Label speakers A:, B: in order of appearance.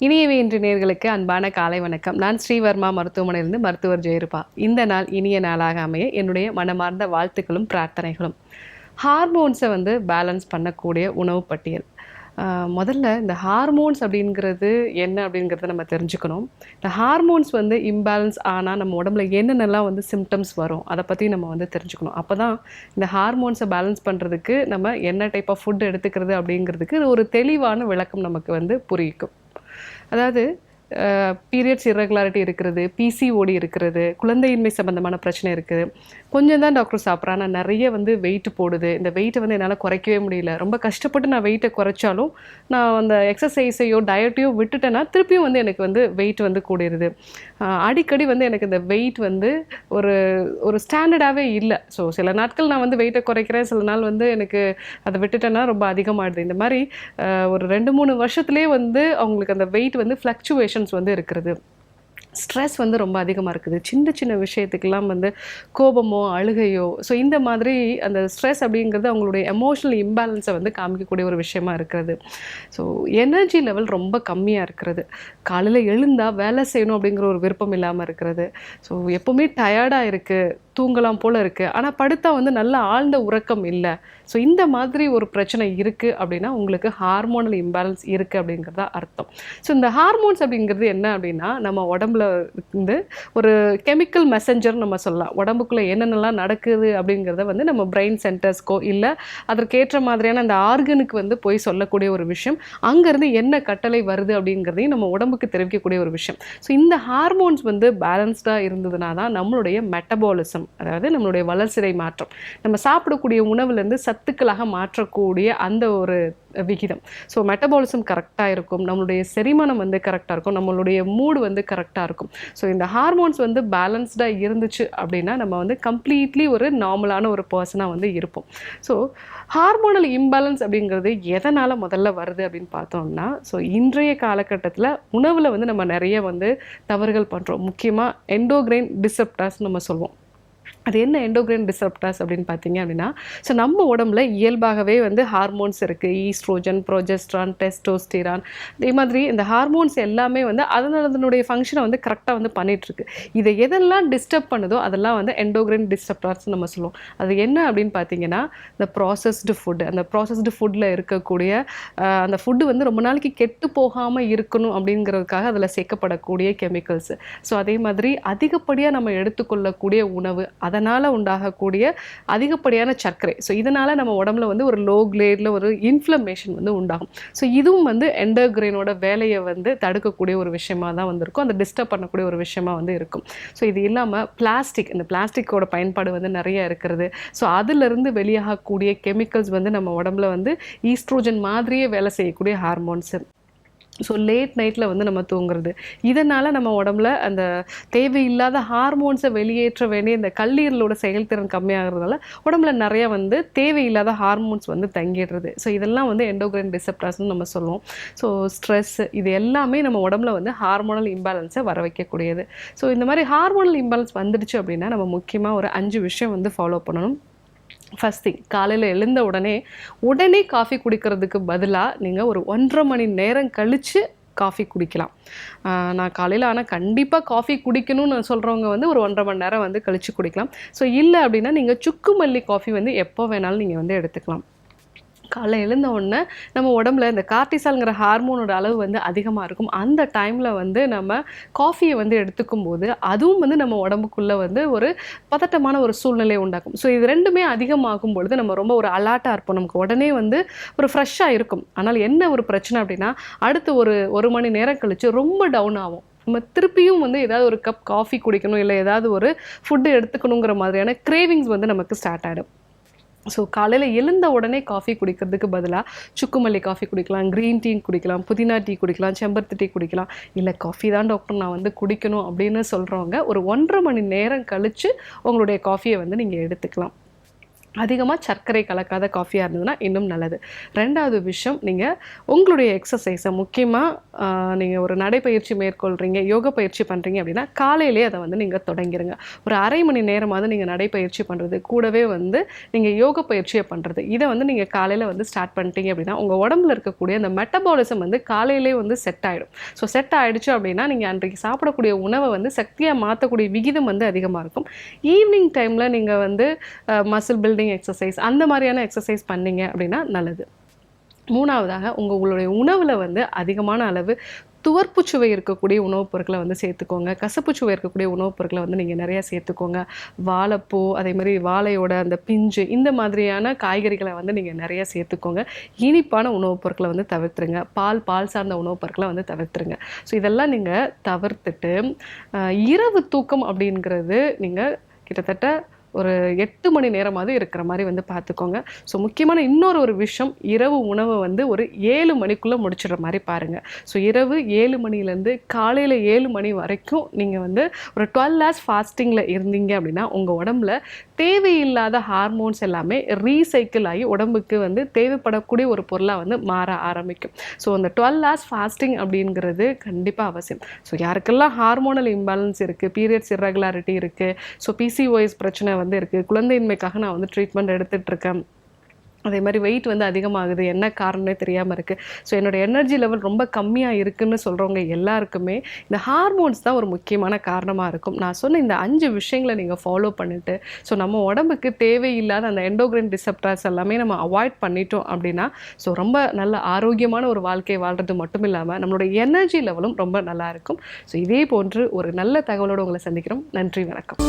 A: இனியவை இன்று நேர்களுக்கு அன்பான காலை வணக்கம். நான் ஸ்ரீவர்மா மருத்துவமனையிலிருந்து மருத்துவர் ஜெயருபா. இந்த நாள் இனிய நாளாக அமைய என்னுடைய மனமார்ந்த வாழ்த்துக்களும் பிரார்த்தனைகளும். ஹார்மோன்ஸை வந்து பேலன்ஸ் பண்ணக்கூடிய உணவு பட்டியல். முதல்ல இந்த ஹார்மோன்ஸ் அப்படிங்கிறது என்ன அப்படிங்கிறத நம்ம தெரிஞ்சுக்கணும். இந்த ஹார்மோன்ஸ் வந்து இம்பேலன்ஸ் ஆனால் நம்ம உடம்புல என்னென்னலாம் வந்து சிம்டம்ஸ் வரும் அதை பற்றி நம்ம வந்து தெரிஞ்சுக்கணும். அப்போ தான் இந்த ஹார்மோன்ஸை பேலன்ஸ் பண்ணுறதுக்கு நம்ம என்ன டைப் ஆஃப் ஃபுட் எடுத்துக்கிறது அப்படிங்கிறதுக்கு ஒரு தெளிவான விளக்கம் நமக்கு வந்து புரியும் அதாவது பீரியட்ஸ் இரகுலாரிட்டி இருக்கிறது பிசிஓடி இருக்கிறது குழந்தையின்மை சம்பந்தமான பிரச்சனை இருக்குது. கொஞ்சம் தான் டாக்டர் சாப்பிட்றேன் ஆனால் நிறைய வந்து வெயிட் போடுது. இந்த வெயிட்டை வந்து என்னால் குறைக்கவே முடியல. ரொம்ப கஷ்டப்பட்டு நான் வெயிட்டை குறைச்சாலும் நான் அந்த எக்ஸசைஸையோ டயட்டையோ விட்டுட்டேன்னா திருப்பியும் வந்து எனக்கு வந்து வெயிட் வந்து கூடிடுது அடிக்கடி வந்து எனக்கு இந்த வெயிட் வந்து ஒரு ஒரு ஸ்டாண்டர்டாகவே இல்லை. ஸோ சில நாட்கள் நான் வந்து வெயிட்டை குறைக்கிறேன். சில நாள் வந்து எனக்கு அதை விட்டுட்டேன்னா ரொம்ப அதிகமாகிடுது இந்த மாதிரி ஒரு ரெண்டு மூணு வருஷத்துலேயே வந்து அவங்களுக்கு அந்த வெயிட் வந்து ஃப்ளக்சுவேஷன்ஸ் வந்து இருக்கிறது. ஸ்ட்ரெஸ் வந்து ரொம்ப அதிகமாக இருக்குது. சின்ன சின்ன விஷயத்துக்கெல்லாம் வந்து கோபமோ அழுகையோ ஸோ இந்த மாதிரி அந்த ஸ்ட்ரெஸ் அப்படிங்கிறது அவங்களுடைய எமோஷனல் இம்பேலன்ஸை வந்து காமிக்கக்கூடிய ஒரு விஷயமா இருக்கிறது. ஸோ எனர்ஜி லெவல் ரொம்ப கம்மியாக இருக்கிறது. காலையில் எழுந்தால் வேலை செய்யணும் அப்படிங்கிற ஒரு விருப்பம் இல்லாமல் இருக்கிறது. ஸோ எப்போவுமே டயர்டாக இருக்குது தூங்கலாம் போல் இருக்குது ஆனால் படுத்தா வந்து நல்ல ஆழ்ந்த உறக்கம் இல்லை. ஸோ இந்த மாதிரி ஒரு பிரச்சனை இருக்குது அப்படின்னா உங்களுக்கு ஹார்மோனல் இம்பேலன்ஸ் இருக்குது அப்படிங்கிறதா அர்த்தம். ஸோ இந்த ஹார்மோன்ஸ் அப்படிங்கிறது என்ன அப்படின்னா நம்ம உடம்புல இருந்து ஒரு கெமிக்கல் மெசஞ்சர் நம்ம சொல்லலாம். உடம்புக்குள்ளே என்னென்னலாம் நடக்குது அப்படிங்கிறத வந்து நம்ம பிரெயின் சென்டர்ஸ்க்கோ இல்லை அதற்கேற்ற மாதிரியான அந்த ஆர்கனுக்கு வந்து போய் சொல்லக்கூடிய ஒரு விஷயம். அங்கேருந்து என்ன கட்டளை வருது அப்படிங்கிறதையும் நம்ம உடம்புக்கு தெரிவிக்கக்கூடிய ஒரு விஷயம். ஸோ இந்த ஹார்மோன்ஸ் வந்து பேலன்ஸ்டாக இருந்ததுனா தான் நம்மளுடைய மெட்டபாலிசம் அதாவது நம்மளுடைய வளர்சிதை மாற்றம். நம்ம சாப்பிடக்கூடிய உணவுலேருந்து சத்துக்களாக மாற்றக்கூடிய அந்த ஒரு விகிதம். ஸோ மெட்டபாலிசம் கரெக்டாக இருக்கும். நம்மளுடைய செரிமானம் வந்து கரெக்டாக இருக்கும். நம்மளுடைய மூடு வந்து கரெக்டாக இருக்கும். ஸோ இந்த ஹார்மோன்ஸ் வந்து பேலன்ஸ்டாக இருந்துச்சு அப்படின்னா நம்ம வந்து கம்ப்ளீட்லி ஒரு நார்மலான ஒரு பர்சனாக வந்து இருப்போம். ஸோ ஹார்மோனல் இம்பேலன்ஸ் அப்படிங்கிறது எதனால் முதல்ல வருது அப்படின்னு பார்த்தோம்னா ஸோ இன்றைய காலகட்டத்தில் உணவில் வந்து நம்ம நிறைய வந்து தவறுகள் பண்ணுறோம் முக்கியமாக எண்டோகிரைன் டிசப்டாஸ் நம்ம சொல்லுவோம் அது என்ன எண்டோக்ரைன் டிசப்டாஸ் அப்படின்னு பார்த்தீங்க அப்படின்னா ஸோ நம்ம உடம்புல இயல்பாகவே வந்து ஹார்மோன்ஸ் இருக்குது ஈஸ்ட்ரோஜன் ப்ரோஜெஸ்ட்ரான் டெஸ்டோஸ்டிரான் இதே மாதிரி இந்த ஹார்மோன்ஸ் எல்லாமே வந்து அதனுடைய ஃபங்க்ஷனை வந்து கரெக்டாக வந்து பண்ணிகிட்ருக்கு இதை எதெல்லாம் டிஸ்டர்ப் பண்ணுதோ அதெல்லாம் வந்து எண்டோக்ரைன் டிஸ்டப்டார்ஸ்னு நம்ம சொல்லுவோம். அது என்ன அப்படின்னு பார்த்தீங்கன்னா இந்த ப்ராசஸ்டு ஃபுட் அந்த ப்ராசஸ்டு ஃபுட்டில் இருக்கக்கூடிய அந்த ஃபுட்டு வந்து ரொம்ப நாளைக்கு கெட்டு போகாமல் இருக்கணும் அப்படிங்கிறதுக்காக அதில் சேர்க்கப்படக்கூடிய கெமிக்கல்ஸ் ஸோ அதே மாதிரி அதிகப்படியாக நம்ம எடுத்துக்கொள்ளக்கூடிய உணவு அதை அதனால் உண்டாகக்கூடிய அதிகப்படியான சர்க்கரை. ஸோ இதனால் நம்ம உடம்புல வந்து ஒரு லோ கிளேடில் ஒரு இன்ஃப்ளமேஷன் வந்து உண்டாகும். ஸோ இதுவும் வந்து எண்டோக்ரைனோட வேலையை வந்து தடுக்கக்கூடிய ஒரு விஷயமா தான் வந்திருக்கும். அந்த டிஸ்டர்ப் பண்ணக்கூடிய ஒரு விஷயமா வந்து இருக்கும். ஸோ இது இல்லாமல் பிளாஸ்டிக் இந்த பிளாஸ்டிக்கோட பயன்பாடு வந்து நிறைய இருக்கிறது. ஸோ அதிலிருந்து வெளியாகக்கூடிய கெமிக்கல்ஸ் வந்து நம்ம உடம்புல வந்து ஈஸ்ட்ரோஜன் மாதிரியே வேலை செய்யக்கூடிய ஹார்மோன்ஸ் ஸோ லேட் நைட்டில் வந்து நம்ம தூங்குறது. இதனால் நம்ம உடம்புல அந்த தேவையில்லாத ஹார்மோன்ஸை வெளியேற்ற வேண்டிய இந்த கல்லீரலோட செயல்திறன் கம்மியாகிறதுனால உடம்புல நிறைய வந்து தேவையில்லாத ஹார்மோன்ஸ் வந்து தங்கிடுறது. ஸோ இதெல்லாம் வந்து எண்டோக்ரைன் டிசப்டாஸ்னு நம்ம சொல்லுவோம். ஸோ ஸ்ட்ரெஸ் இது எல்லாமே நம்ம உடம்புல வந்து ஹார்மோனல் இம்பேலன்ஸை வர வைக்கக்கூடியது. ஸோ இந்த மாதிரி ஹார்மோனல் இம்பேலன்ஸ் வந்துடுச்சு அப்படின்னா நம்ம முக்கியமாக ஒரு அஞ்சு விஷயம் வந்து ஃபாலோ பண்ணணும். ஃபஸ்ட் திங் காலையில் எழுந்த உடனே உடனே காஃபி குடிக்கிறதுக்கு பதிலாக நீங்கள் ஒரு ஒன்றரை மணி நேரம் கழித்து காஃபி குடிக்கலாம். நான் காலையில் ஆனால் கண்டிப்பாக காஃபி குடிக்கணும்னு சொல்கிறவங்க வந்து ஒரு ஒன்றரை மணி நேரம் வந்து கழித்து குடிக்கலாம். ஸோ இல்லை அப்படின்னா நீங்கள் சுக்கு மல்லி காஃபி வந்து எப்போ வேணாலும் நீங்கள் வந்து எடுத்துக்கலாம். காலை எழுந்த உடனே நம்ம உடம்புல இந்த கார்டிசால்ங்கிற ஹார்மோனோட அளவு வந்து அதிகமாக இருக்கும். அந்த டைமில் வந்து நம்ம காஃபியை வந்து எடுத்துக்கும் போது அதுவும் வந்து நம்ம உடம்புக்குள்ளே வந்து ஒரு பதட்டமான ஒரு சூழ்நிலையை உண்டாக்கும். ஸோ இது ரெண்டுமே அதிகமாகும் பொழுது நம்ம ரொம்ப ஒரு அலாட்டாக இருப்போம். நமக்கு உடனே வந்து ஒரு ஃப்ரெஷ்ஷாக இருக்கும். ஆனால் என்ன ஒரு பிரச்சனை அப்படின்னா அடுத்து ஒரு ஒரு மணி நேரம் கழித்து ரொம்ப டவுன் ஆகும். நம்ம திருப்பியும் வந்து ஏதாவது ஒரு கப் காஃபி குடிக்கணும் இல்லை ஏதாவது ஒரு ஃபுட்டு எடுத்துக்கணுங்கிற மாதிரியான கிரேவிங்ஸ் வந்து நமக்கு ஸ்டார்ட் ஆகிடும் ஸோ காலையில் எழுந்த உடனே காஃபி குடிக்கிறதுக்கு பதிலாக சுக்குமல்லி காஃபி குடிக்கலாம் க்ரீன் டீ குடிக்கலாம் புதினா டீ குடிக்கலாம் செம்பருத்தி டீ குடிக்கலாம். இல்லை காஃபி தான் டாக்டர் நான் வந்து குடிக்கணும் அப்படின்னு சொல்கிறவங்க ஒரு ஒன்றரை மணி நேரம் கழித்து உங்களுடைய காஃபியை வந்து நீங்கள் எடுத்துக்கலாம். அதிகமாக சர்க்கரை கலக்காத காஃபியாக இருந்ததுன்னா இன்னும் நல்லது. ரெண்டாவது விஷயம் நீங்கள் உங்களுடைய எக்ஸசைஸை முக்கியமாக நீங்கள் ஒரு நடைப்பயிற்சி மேற்கொள்கிறீங்க யோக பயிற்சி பண்ணுறீங்க அப்படின்னா காலையிலே அதை வந்து நீங்கள் தொடங்கிருங்க. ஒரு அரை மணி நேரமாவது நீங்கள் நடைப்பயிற்சி பண்ணுறது கூடவே வந்து நீங்கள் யோக பயிற்சியை பண்ணுறது இதை வந்து நீங்கள் காலையில் வந்து ஸ்டார்ட் பண்ணிட்டீங்க அப்படின்னா உங்கள் உடம்புல இருக்கக்கூடிய அந்த மெட்டபாலிசம் வந்து காலையிலே வந்து செட் ஆகிடும் ஸோ செட் ஆகிடுச்சு அப்படின்னா நீங்கள் அன்றைக்கு சாப்பிடக்கூடிய உணவை வந்து சக்தியாக மாற்றக்கூடிய விகிதம் வந்து அதிகமாக இருக்கும். ஈவினிங் டைமில் நீங்கள் வந்து மசில் பில்டிங் எக்ஸசைஸ் அந்த மாதிரியான எக்ஸசைஸ் பண்ணீங்க அப்படின்னா நல்லது. மூணாவதாக உங்கள் உங்களுடைய உணவில் வந்து அதிகமான அளவு துவர்ப்பு சுவை இருக்கக்கூடிய உணவுப் பொருட்களை வந்து சேர்த்துக்கோங்க. கசப்பு சுவை இருக்கக்கூடிய உணவுப் பொருட்களை வந்து நீங்கள் நிறையா சேர்த்துக்கோங்க. வாழைப்பூ அதே மாதிரி வாழையோட அந்த பிஞ்சு இந்த மாதிரியான காய்கறிகளை வந்து நீங்கள் நிறையா சேர்த்துக்கோங்க. இனிப்பான உணவுப் பொருட்களை வந்து தவிர்த்துருங்க. பால் பால் சார்ந்த உணவுப் பொருட்களை வந்து தவிர்த்துருங்க. ஸோ இதெல்லாம் நீங்கள் தவிர்த்துட்டு இரவு தூக்கம் அப்படிங்கிறது நீங்கள் கிட்டத்தட்ட ஒரு எட்டு மணி நேரமாவது இருக்கிற மாதிரி வந்து பார்த்துக்கோங்க. ஸோ முக்கியமான இன்னொரு ஒரு விஷயம் இரவு உணவை வந்து ஒரு ஏழு மணிக்குள்ளே முடிச்சிடுற மாதிரி பாருங்கள் ஸோ இரவு ஏழு மணிலேருந்து காலையில் ஏழு மணி வரைக்கும் நீங்கள் வந்து ஒரு டுவெல் ஹவர்ஸ் ஃபாஸ்டிங்கில் இருந்தீங்க அப்படின்னா உங்கள் உடம்புல தேவையில்லாத ஹார்மோன்ஸ் எல்லாமே ரீசைக்கிள் ஆகி உடம்புக்கு வந்து தேவைப்படக்கூடிய ஒரு பொருளாக வந்து மாற ஆரம்பிக்கும். ஸோ அந்த டுவெல் ஹார்ஸ் ஃபாஸ்டிங் அப்படிங்கிறது கண்டிப்பாக அவசியம். ஸோ யாருக்கெல்லாம் ஹார்மோனல் இம்பேலன்ஸ் இருக்குது பீரியட்ஸ் irregularity இருக்குது ஸோ பிசிஓஎஸ் பிரச்சனை வந்து இருக்குது குழந்தையின்மைக்காக நான் வந்து ட்ரீட்மெண்ட் எடுத்துகிட்ருக்கேன் அதே மாதிரி வெயிட் வந்து அதிகமாகுது என்ன காரணம்னே தெரியாமல் இருக்குது ஸோ என்னோட எனர்ஜி லெவல் ரொம்ப கம்மியாக இருக்குன்னு சொல்கிறவங்க எல்லாருக்குமே இந்த ஹார்மோன்ஸ் தான் ஒரு முக்கியமான காரணமாக இருக்கும். நான் சொன்ன இந்த அஞ்சு விஷயங்களை நீங்கள் ஃபாலோ பண்ணிட்டு ஸோ நம்ம உடம்புக்கு தேவையில்லாத அந்த எண்டோக்ரைன் டிசப்டார்ஸ் எல்லாமே நம்ம அவாய்ட் பண்ணிட்டோம் அப்படின்னா ஸோ ரொம்ப நல்ல ஆரோக்கியமான ஒரு வாழ்க்கையை வாழ்கிறது மட்டும் இல்லாமல் நம்மளோட எனர்ஜி லெவலும் ரொம்ப நல்லா இருக்கும். ஸோ இதே போன்று ஒரு நல்ல தகவலோடு உங்களை சந்திக்கிறோம். நன்றி வணக்கம்.